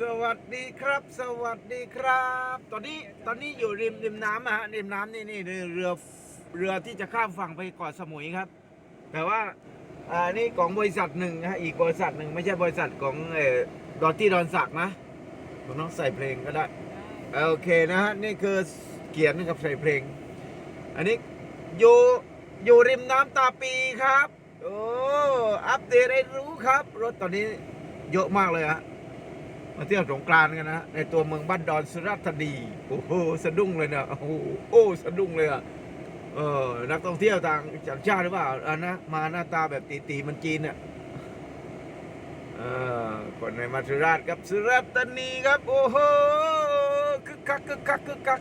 สวัสดีครับ สวัสดีครับ ตอนนี้ตอนนี้อยู่ริมริมน้ำอะฮะริมน้ำนี่นี่เรือเรือที่จะข้ามฝั่งไปเกาะสมุยครับ แต่ว่าอ่านี่ของบริษัทหนึ่งนะฮะอีกบริษัทหนึ่งไม่ใช่บริษัทของเออดอตตี้ดอนสักนะผมต้องใส่เพลงก็ได้โอเคนะฮะนี่คือเขียนกับใส่เพลง อันนี้อยู่อยู่ริมน้ำตาปีครับ โอ้อัปเดตให้รู้ครับ รถตอนนี้เยอะมากเลยฮะ มาเที่ยวสงกรานต์กันนะในตัวเมืองบ้านดอนสุราษฎร์ธานีโอ้โหสะดุ้งเลยเนี่ยโอ้โหโอ้สะดุ้งเลยอะเออนักท่องเที่ยวต่างจากชาติหรือเปล่าอันนะมาหน้าตาแบบตีๆมันจีนเนี่ยเออคนในมาสุราษฎร์ครับสุราษฎร์ธานีครับโอ้โหคึกคักคึกคักคึกคัก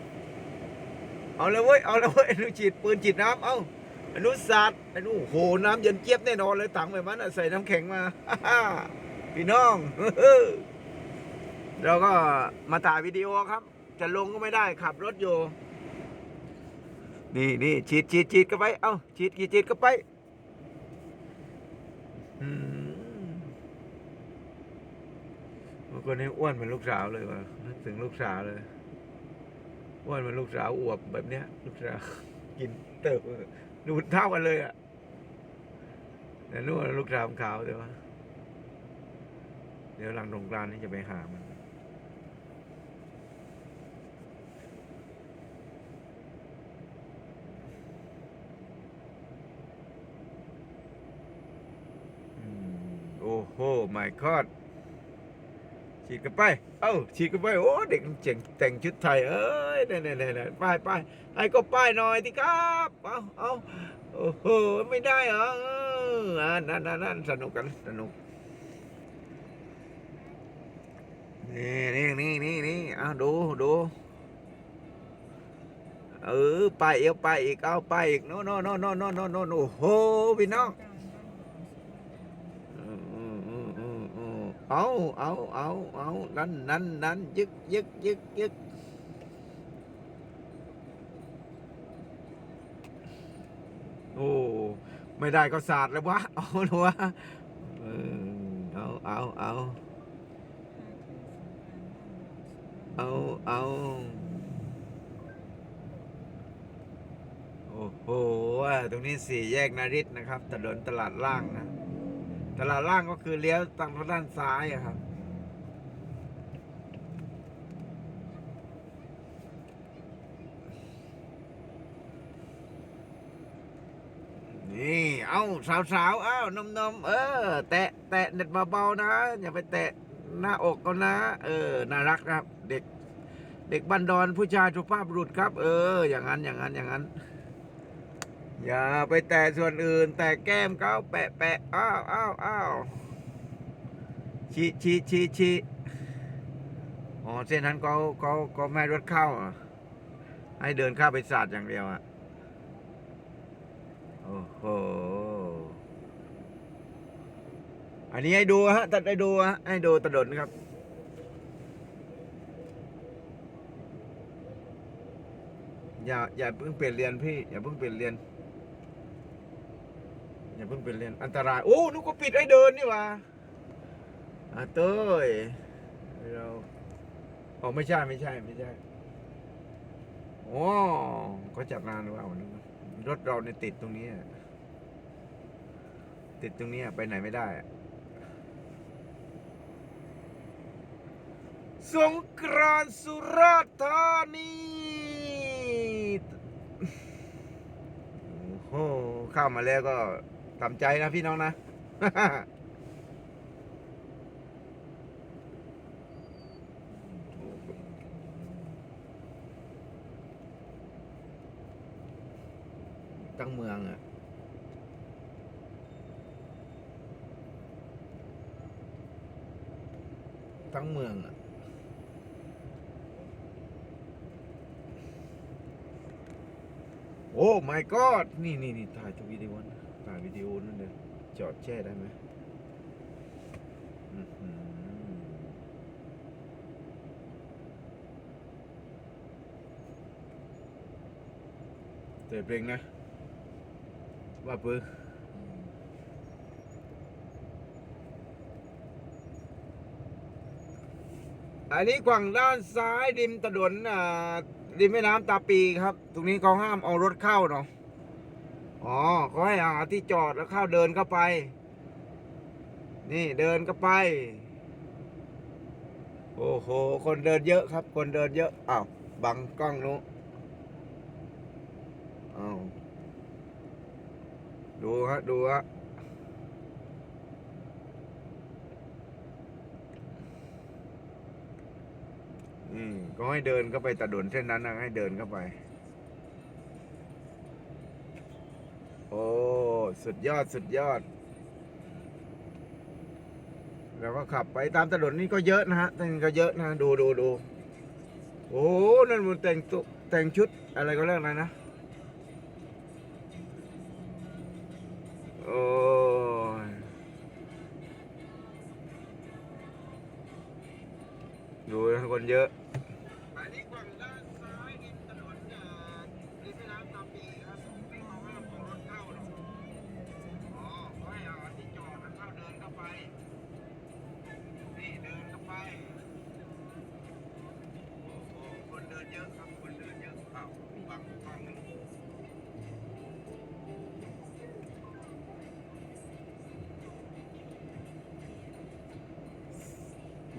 เอาเลยเว้ยเอาเลยเว้ยอนุฉีดปืนฉีดน้ำเอาอนุศาสตร์อนุโอ้โหน้ำเย็นเจี๊ยบแน่นอนเลยถังแบบนั้นใส่น้ำแข็งมาพี่น้อง เราก็มาถ่ายวิดีโอครับ จะลงก็ไม่ได้ขับรถอยู่ นี่นี่ฉีดฉีดฉีดก็ไป เอ้าฉีดกี่ฉีดก็ไปอืมบางคนนี้อ้วนเหมือนลูกสาวเลยว่ะนึกถึงลูกสาวเลยอ้วนเหมือนลูกสาวอวบแบบเนี้ย ลูกสาวกินเติบดูเท่ากันเลยอะแต่นู่นลูกสาวขาวแต่ว่าเดี๋ยวหลังสงกรานต์นี่จะไปหามัน อืม โอ้โห my god ฉีดกันไป เอ้าฉีดกันไป โอ้เด็กเจ๋งแต่งชุดไทย เอ้ยเนี่ยเนี่ยเนี่ยป้ายป้ายให้ก็ป้ายหน่อยที่ครับ เอาเอาโอ้โห ไม่ได้เหรออ่านั่นนั่นนั่นสนุกกัน สนุก นี่นี่นี่นี่นี่เอาดูดูเออ ไปเอวไปอีก เอาไปอีก โน่นโน่นโน่โน่โน่โน่โน่โอ้โห พี่น้องอืมอืมอืมอืมอืม เอาเอาเอาเอานั่นนั่นนั่นยึกยึกยึกยึกโอ้ไม่ได้ก็สาดเลยวะเอาหนูวะเออเอาเอาเอาเอาเอาโอ้โหตรงนี้สี่แยกนาริตนะครับถนนตลาดล่างนะ ตลาดล่างก็คือเลี้ยวทางด้านซ้ายอะครับนี่เอาสาวๆเอ้านมนมเออ แตะแตะเน็ตเบาๆนะ อย่าไปแตะหน้าอกก็นะ เออ น่ารักครับ เด็ก เด็กบันดอนผู้ชายสุภาพบุรุษครับ เออ อย่างนั้นอย่างนั้นอย่างนั้น อย่าไปแตะส่วนอื่น แตะแก้มเขาแปะแปะอ้าวอ้าวอ้าวชีชีชีชีอ๋อเส้นนั้นเขาเขาเขาไม่รถเข้า ให้เดินเข้าไปศาสาดอย่างเดียวอะโอ้โหอันนี้ให้ดูฮะตัดให้ดูฮะให้ดูถนนครับอย่าอย่าเพิ่งเปลี่ยนเรียนพี่อย่าเพิ่งเปลี่ยนเรียน อย่าเพิ่งเปลี่ยนเรียนอันตราย โอ้นุก็ปิดให้เดินนี่ว่าอะเต้ยเราอ๋อไม่ใช่ไม่ใช่ไม่ใช่โอ้ก็จัดนานหรือเปล่าวันนี้รถเราเนี่ยติดตรงนี้ ติดตรงนี้ไปไหนไม่ได้ สงกรานสุราษฎร์ธานีโอ้โหเข้ามาแล้วก็ ทำใจนะพี่น้องนะทั้งเมืองอะทั้งเมืองอะโอ้ my god นี่นี่นี่ถ่ายทุวิดีโอนะ วิดีโอนั่นเลยจอดแช่ได้ไหมอื้อหือเปิดเพลงนะ ว่าปื้ออันนี้กว่างด้านซ้ายริมถนนอ่าริมแม่น้ำตาปีครับ ตรงนี้เขาห้ามเอารถเข้าเนาะ อ๋อเขาให้หาที่จอดแล้วเข้าเดินเข้าไป นี่เดินเข้าไป โอ้โห คนเดินเยอะครับ คนเดินเยอะอ้าวบังกล้องนู้อ้าวดูฮะ ดูฮะอืมก็ให้เดินเข้าไปถนนเส้นนั้นนะให้เดินเข้าไป อ้สุดยอดสุดยอด แล้วก็ขับไปตามถนนนี่ก็เยอะนะฮะถนนก็เยอะนะดูดูดูโอ้หนั่นมันแต่งตุแต่งชุดอะไรก็เรียกอะไรนะโอ้ดูคนเยอะ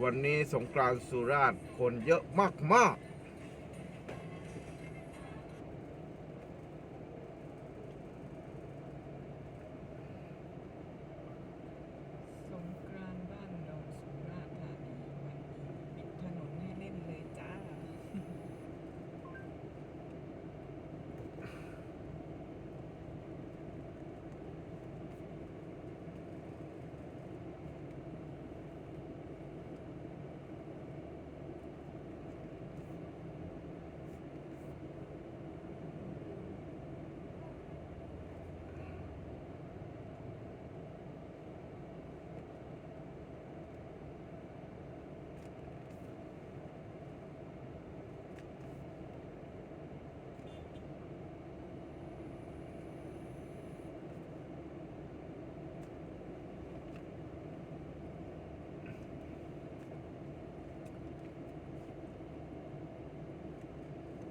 วันนี้สงกรานต์สุราษฎร์คนเยอะมากมากๆ สงกรานต์บ้านดอนสุราษฎร์ธานีวันนี้ปิดถนนให้เล่นเลยจ้า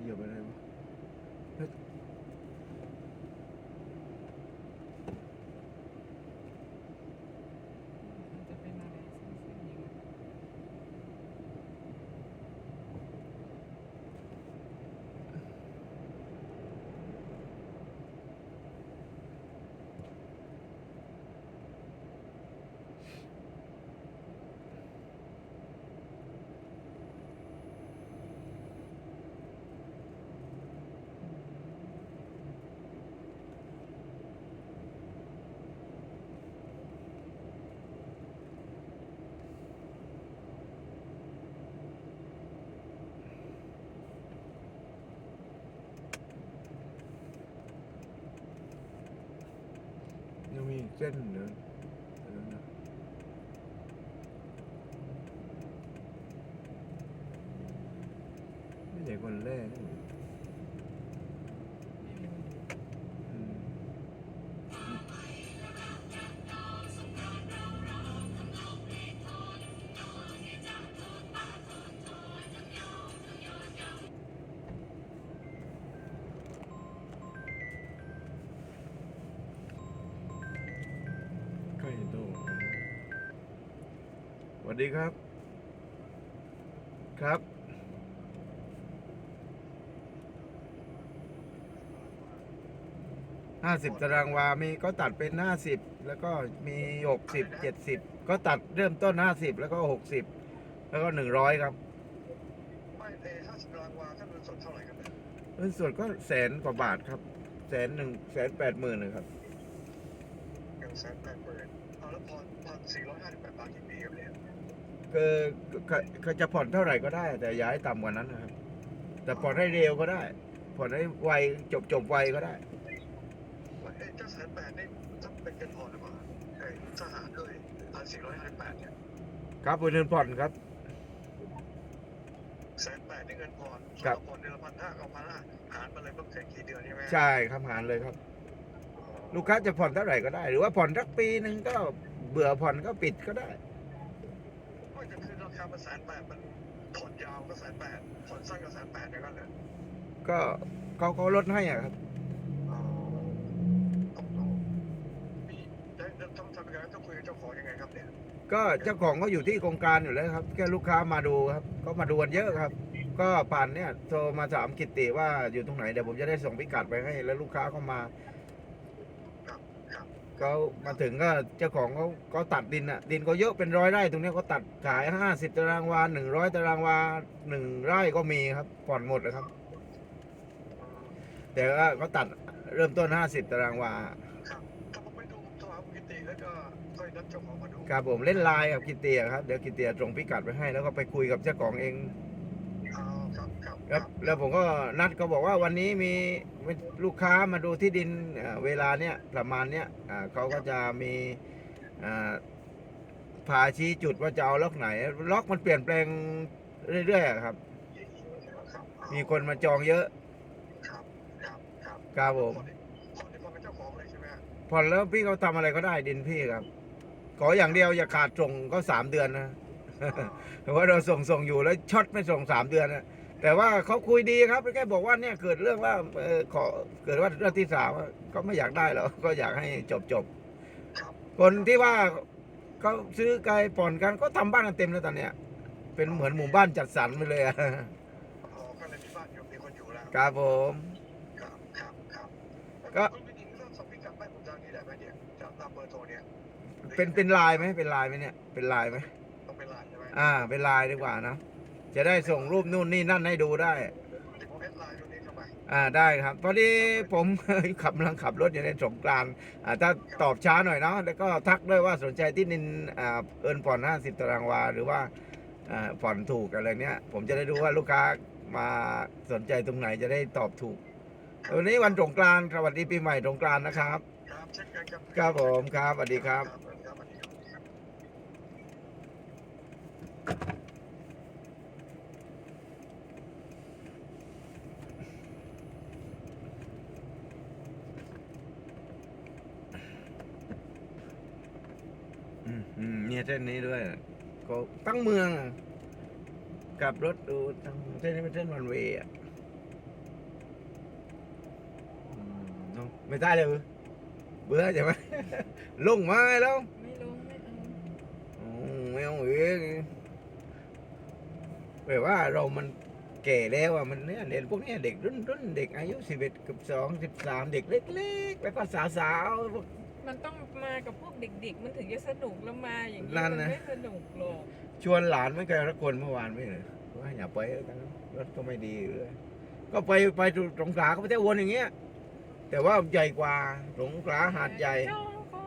เหยียบอะไรวะเฮ้ย มันจะเป็นอะไรเส้นๆอย่างนั้น ยัง วัสดีครับ ครับ ห้าสิบตารางวา มีก็ตัดเป็นห้าสิบแล้วก็มีหกสิบเจ็ดสิบก็ตัดเริ่มต้นห้าสิบแล้วก็หกสิบแล้วก็หนึ่งร้อยครับไม่เอห้าสิบตารางวาถ้าเงินสดเท่าไหร่กันเนี่ยเงินส่วนก็แสนกว่าบาทครับ แสนหนึ่งแสนแปดหมื่นเลยครับหนึ่งแสนแปดหมื่นเอาแล้วพอพันสี่ร้อยห้าสิบแปดบาทกี่ปีครับเนี่ย คือคือคือจะผ่อนเท่าไหร่ก็ได้ แต่อย่าให้ต่ำกว่านั้นนะครับ แต่ผ่อนให้เร็วก็ได้ ผ่อนให้ไวจบจบไวก็ได้เอ้เจ้าแสนแปดนี่ถ้าเป็นเงินผ่อนหรือเปล่าไอ้ทหารด้วยพันสี่ร้อยห้าสิบแปดเนี่ยครับเป็นเงินผ่อนครับแสนแปดนี่เงินผ่อนครับส่วนผ่อนเดือนละพันห้ากับพันห้าหารมาเลยเพิ่มเสร็จกี่เดือนใช่ไหมใช่ครับหารเลยครับ ลูกค้าจะผ่อนเท่าไหร่ก็ได้ หรือว่าผ่อนสักปีหนึ่งก็เบื่อผ่อนก็ปิดก็ได้ไม่จะ ขึ้นราคามาแสนแปดมันผ่อนยาวก็แสนแปดผ่อนสั้นก็แสนแปดอย่างนั้นเลยก็เขาเขาลดให้อะครับ อ๋อต้องต้องมีแล้วแล้วต้องทำยังไงต้องคุยกับเจ้าของยังไงครับเนี่ย ก็เจ้าของก็อยู่ที่โครงการอยู่แล้วครับ แค่ลูกค้ามาดูครับก็มาดูกันเยอะครับ ก็ผ่านเนี่ยโทรมาถามกิตติว่าอยู่ตรงไหนเดี๋ยวผมจะได้ส่งพิกัดไปให้แล้วลูกค้าก็มาครับครับ เขามาถึงก็เจ้าของเขาเขาตัดดินอะ ดินก็เยอะเป็นร้อยไร่ตรงเนี้ยเขาตัดขายห้าสิบตารางวาหนึ่งร้อยตารางวาหนึ่งไร่ก็มีครับผ่อนหมดนะครับอืมแต่ว่าเขาตัดเริ่มต้นห้าสิบตารางวาครับถ้าผมไปดูผมโทรหาคุณกิติแล้วก็ค่อยนัดเจ้าของมาดูครับผมเล่นไลน์กับกิตติอะครับเดี๋ยวกิตติส่งพิกัดไปให้แล้วก็ไปคุยกับเจ้าของเองอ๋อ ครับครับครับแล้วผมก็นัดเขาบอกว่าวันนี้มีลูกค้ามาดูที่ดินเอ่อเวลาเนี้ยประมาณเนี้ยอ่าเขาก็จะมีอ่าพาชี้จุดว่าจะเอาล็อกไหน ล็อกมันเปลี่ยนแปลงเรื่อยๆอะครับครับ มีคนมาจองเยอะครับครับครับครับผมคนที่คนที่มาเป็นเจ้าของเลยใช่ไหมฮะผ่อนแล้วพี่เขาทำอะไรก็ได้ดินพี่ครับ ขออย่างเดียวอย่าขาดส่งก็สามเดือนนะอ๋อแต่ว่าเราส่งส่งอยู่แล้วช็อตไม่ส่งสามเดือนนะ แต่ว่าเขาคุยดีครับแค่บอกว่าเนี่ยเกิดเรื่องว่าเออขอเกิดว่าเรื่องที่สามอะก็ไม่อยากได้หรอกก็อยากให้จบจบครับคนที่ว่าเขาซื้อไกลผ่อนกันก็ทำบ้านกันเต็มแล้วตอนเนี้ย เป็นเหมือนหมู่บ้านจัดสรรไปเลยอะอ๋อก็เลยมีบ้านอยู่มีคนอยู่แล้วครับผมครับครับครับก็คุณวินิจต้องสอบพิกัดไปผมทางนี้ได้ไหมเนี่ยจากตามเบอร์โทรเนี่ยเป็นเป็นลายไหมเป็นลายไหมเนี่ย เป็นลายไหมต้องเป็นไลน์ใช่ไหมอ่า เป็นลายดีกว่านะ จะได้ส่งรูปนู่นนี่นั่นให้ดูได้เดี๋ยวผมแอดไลน์ตรงนี้เข้าไปอ่าได้ครับพอดีผมขับกำลังขับรถอยู่ในสงกรานต์อ่าถ้าตอบช้าหน่อยเนาะแล้วก็ทักด้วยว่าสนใจที่นินอ่าเอินผ่อน50ตารางวาหรือว่าอ่าผ่อนถูกอะไรเนี้ยผมจะได้รู้ว่าลูกค้ามาสนใจตรงไหนจะได้ตอบถูกวันนี้วันสงกรานต์สวัสดีปีใหม่สงกรานต์นะครับ ครับเช่นกันครับ ครับผมครับสวัสดีครับ ครับสวัสดีครับสวัสดีครับ อืมอืม เส้นนี้ด้วย ก็ตั้งเมืองกลับรถดูตั้งเส้นนี้เป็นเส้นวันเวย์อะไม่ได้เลยเบื่อใช่ไหมลงมาแล้วไม่ลงไม่เอาไม่เอาเองแบบว่าเรามันแก่แล้วอะมันเนี่ยเด็กพวกเนี้ยเด็กรุ่นรุ่นเด็กอายุสิบเอ็ดกับสองสิบสามเด็กเล็ก ๆ แล้วก็สาวๆพว มันต้องมากับพวกเด็กๆ มันถึงจะสนุกแล้วมาอย่างนี้นั่มันนะ ไม่สนุกหรอกชวนหลานไม่เคยรักคนเมื่อวานไม่เลยว่าอย่าไปแล้วกันรถก็ไม่ดีเลยก็ไปไปสงขลาก็ไปเที่ยววนอย่างเงี้ย แต่ว่าใหญ่กว่าสงขลาหาดใหญ่ เจ้าก็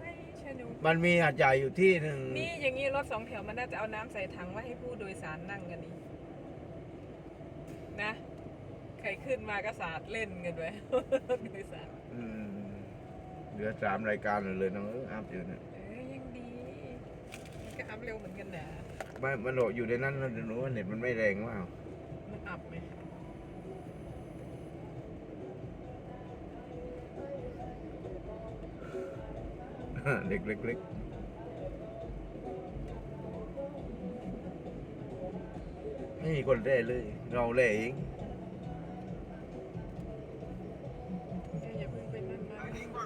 ไม่สนุกมันมีหาดใหญ่อยู่ที่หนึ่งนี่อย่างนี้รถสองแถวมันน่าจะเอาน้ำใส่ถังไว้ให้ผู้โดยสารนั่งกันนี่นะใครขึ้นมาก็สาดเล่นกันด้วยโดยสารอืมเห ลือสามรายการเลยน้องเอออัพอยู่เนี่ยเอ้ยยังดีมันก็อัพเร็วเหมือนกันนะไม่มันโหลดอยู่ในนั้นเราจะรู้ว่าเน็ตมันไม่แรงว่ามันอัพไหมเด็กเล็กๆไม่มีคนเล่เลย เราเล่เอง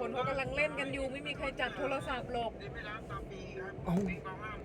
คนเขากำลังเล่นกันอยู่ ไม่มีใครจับโทรศัพท์หรอก นี่ไม่ร้านตามปีครับเอ้าปีมาห้าม